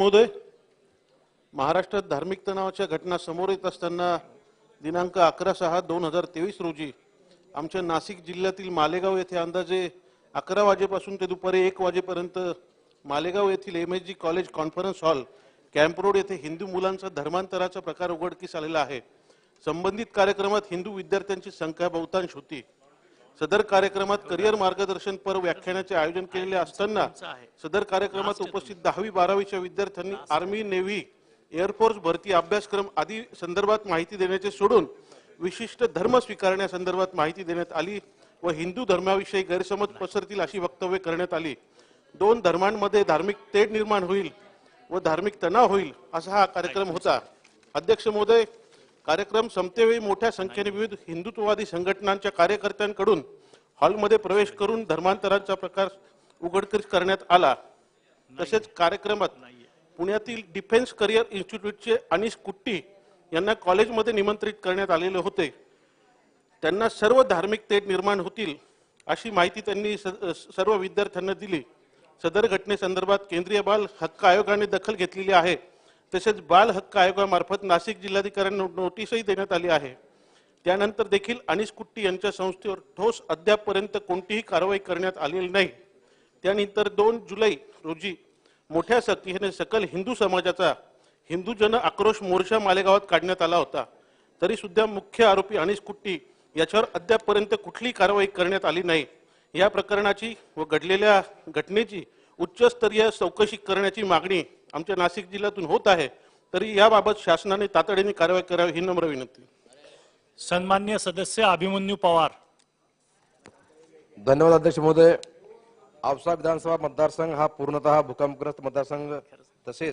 महोदय महाराष्ट्रात धार्मिक तणावाच्या घटना समोर येत असताना दिनांक अकरा सहा दोन हजार तेवीस रोजी आमच्या नाशिक जिल्ह्यातील मालेगाव येथे अंदाजे अकरा वाजेपासून ते दुपारी एक वाजेपर्यंत मालेगाव येथील M S G college conference hall camp road येथे हिंदू मुलांचा धर्मांतराचा प्रकार उघडकीस आलेला आहे. संबंधित कार्यक्रमात हिंदू विद्यार्थ्यांची संख्या बहुतांश होती. सदर कार्यक्रमात करिअर मार्गदर्शन पर व्याख्यानाचे आयोजन केलेले असताना सदर कार्यक्रमात उपस्थित दहावी बारावीच्या विद्यार्थ्यांनी आर्मी नेव्ही एअरफोर्स भरती अभ्यासक्रम आदी संदर्भात माहिती देण्याचे सोडून विशिष्ट धर्म स्वीकारण्यासंदर्भात माहिती देण्यात आली व हिंदू धर्माविषयी गैरसमज पसरतील अशी वक्तव्य करण्यात आली. दोन धर्मांमध्ये धार्मिक तेढ निर्माण होईल व धार्मिक तणाव होईल असा हा कार्यक्रम होता. अध्यक्ष महोदय कार्यक्रम संपतेवेळी मोठ्या संख्येने विविध हिंदुत्ववादी संघटनांच्या कार्यकर्त्यांकडून हॉलमध्ये प्रवेश करून धर्मांतराचा प्रकार उघडकीस करण्यात आला. तसेच कार्यक्रमात पुण्यातील डिफेन्स करिअर इन्स्टिट्यूटचे अनिश कुट्टी यांना कॉलेजमध्ये निमंत्रित करण्यात आलेले होते. त्यांना सर्व धार्मिक तेढ निर्माण होतील अशी माहिती त्यांनी सर्व विद्यार्थ्यांना दिली. सदर घटनेसंदर्भात केंद्रीय बाल हक्क आयोगाने दखल घेतलेली आहे. तसेच बाल हक्क आयोगामार्फत नाशिक जिल्हाधिकाऱ्यांना नोटीसही देण्यात आली आहे. त्यानंतर देखील अनिस कुट्टी यांच्या संस्थेवर ठोस अद्यापपर्यंत कोणतीही कारवाई करण्यात आलेली नाही. त्यानंतर दोन जुलै रोजी मोठ्या संख्येने सकल हिंदू समाजाचा हिंदू जन आक्रोश मोर्चा मालेगावात काढण्यात आला होता. तरी सुद्धा मुख्य आरोपी अनिस कुट्टी याच्यावर अद्यापपर्यंत कुठलीही कारवाई करण्यात आली नाही. या प्रकरणाची व घडलेल्या घटनेची उच्चस्तरीय चौकशी करण्याची मागणी आमच्या नाशिक जिल्ह्यातून होत आहे तरी याबाबत शासनाने तातडीने कारवाई करावी ही नम्र विनंती. सन्मान्य सदस्य अभिमन्यू पवार. धन्यवाद अध्यक्ष महोदय. औसा विधानसभा मतदारसंघ हा पूर्णतः भूकंपग्रस्त मतदारसंघ तसेच